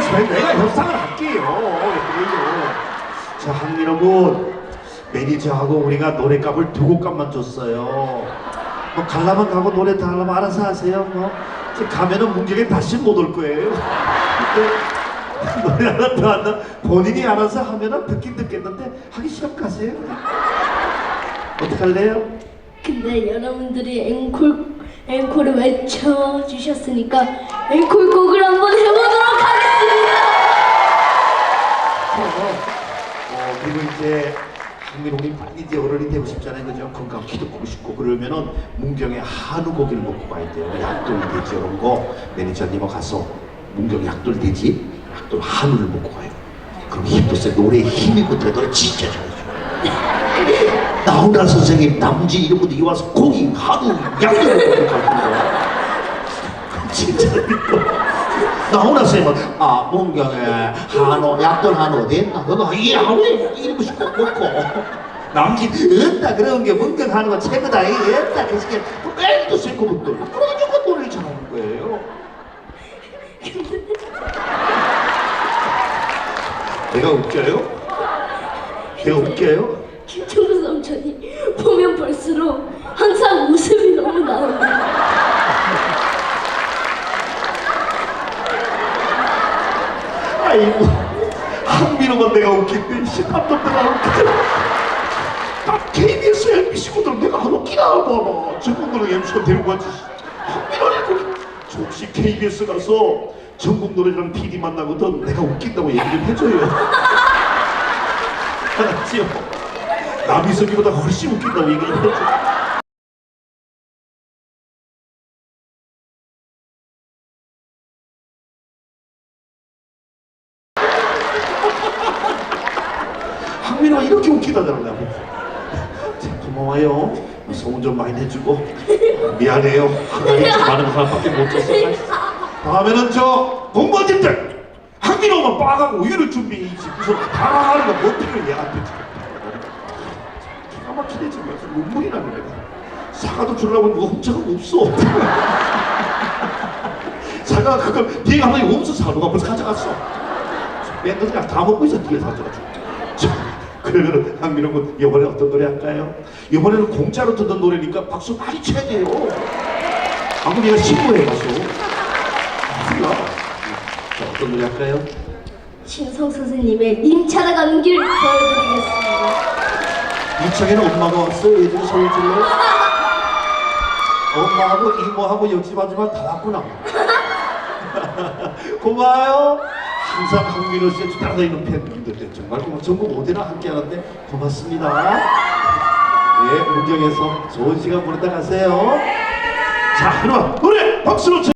내가 협상을 할게요. 그래요. 자, 한민호 군 매니저하고 우리가 노래값을 두 곡값만 줬어요. 뭐 갈라면 가고 노래 다 하려면 알아서 하세요. 뭐 가면은 문경에 다시 못 올 거예요. 노래 하나 더 한다. 본인이 알아서 하면은 듣긴 듣겠는데 하기 시험 가세요. 어떡할래요? 근데 여러분들이 앵콜 앵콜을 외쳐 주셨으니까 앵콜 곡을 한번 해보 어, 그리고 이제 한민홍이 빨리 이제 어른이 되고 싶잖아요. 그죠? 건강 키도 크고 싶고 그러면은 문경에 한우 고기를 먹고 가야 돼요. 약돌 돼지 이런 거 매니저님하고 가서 문경 약돌 돼지, 약돌 한우를 먹고 가요. 그럼 힘도 세. 노래에 힘이. 노래 진짜 잘해줘. 나훈아 선생님, 남지 이런 분들이 와서 고기, 한우, 약돌을 먹고 갈 거예요. 진짜 믿고. 나훈아 선생님은 아 문경에 한우 약돌 한우 어디 있나? 그거 이 이런 것이 꼭 먹고. 남진 없다. 그런 게 문경 한우가 최고다. 이 없다. 그 시기에 멜도 쓸고 못 돌고 무조건 노래를 잘하는 거예요. 내가 웃겨요? 내가 웃겨요? 김청구 삼촌이 보면 볼수록 항상 웃음이 너무 나옵니다. 아이고 한민호만 내가 웃긴데 시합도 내가 딱 KBS MBC거든 내가 안 웃기나 봐봐 전국노래 MC가 데리고 가지. 한민호를 그 혹시 KBS 가서 전국노래랑 PD 만나거든 내가 웃긴다고 얘기 좀 해줘요. 알았지요? 남희석이보다 훨씬 웃긴다고 얘기 좀 해줘 이렇게 웃기다잖아 참 고마워요. 소문 좀 많이 내주고. 미안해요. 하나님 좀 많은 사람밖에 못 줬어. 다음에는 저 공무원님들. 한민호만 빠가고 우유를 준비해야지 무슨 다 하는 거못 필요해 얘한테 기가 막히네 지금. 눈물이 나네. 내가 사과도 주려고 했는데 엄차가 없어. 사과 그걸 뒤에 가만히 없어 사과가 벌써 가져갔어. 밴드 그냥 다 먹고 있어 뒤에 가져가지고 자, 그러면 한민호 군 이번에 어떤 노래 할까요? 이번에는 공짜로 듣는 노래니까 박수 많이 쳐야 돼요 방금 얘가 신고해 가서 몰라 자 어떤 노래 할까요? 신성 선생님의 님 찾아가는 길 보여드리겠습니다. 이창에는 엄마가 왔어 얘들이 소리 질러 엄마하고 이모하고 옆집 아줌마 다 왔구나 고마워요 항상 강민호 씨의 따라다니는 팬분들 정말 전국 어디나 함께 하는데 고맙습니다. 예 문경에서 좋은 시간 보냈다 가세요. 자 그럼 노래 박수로 쳐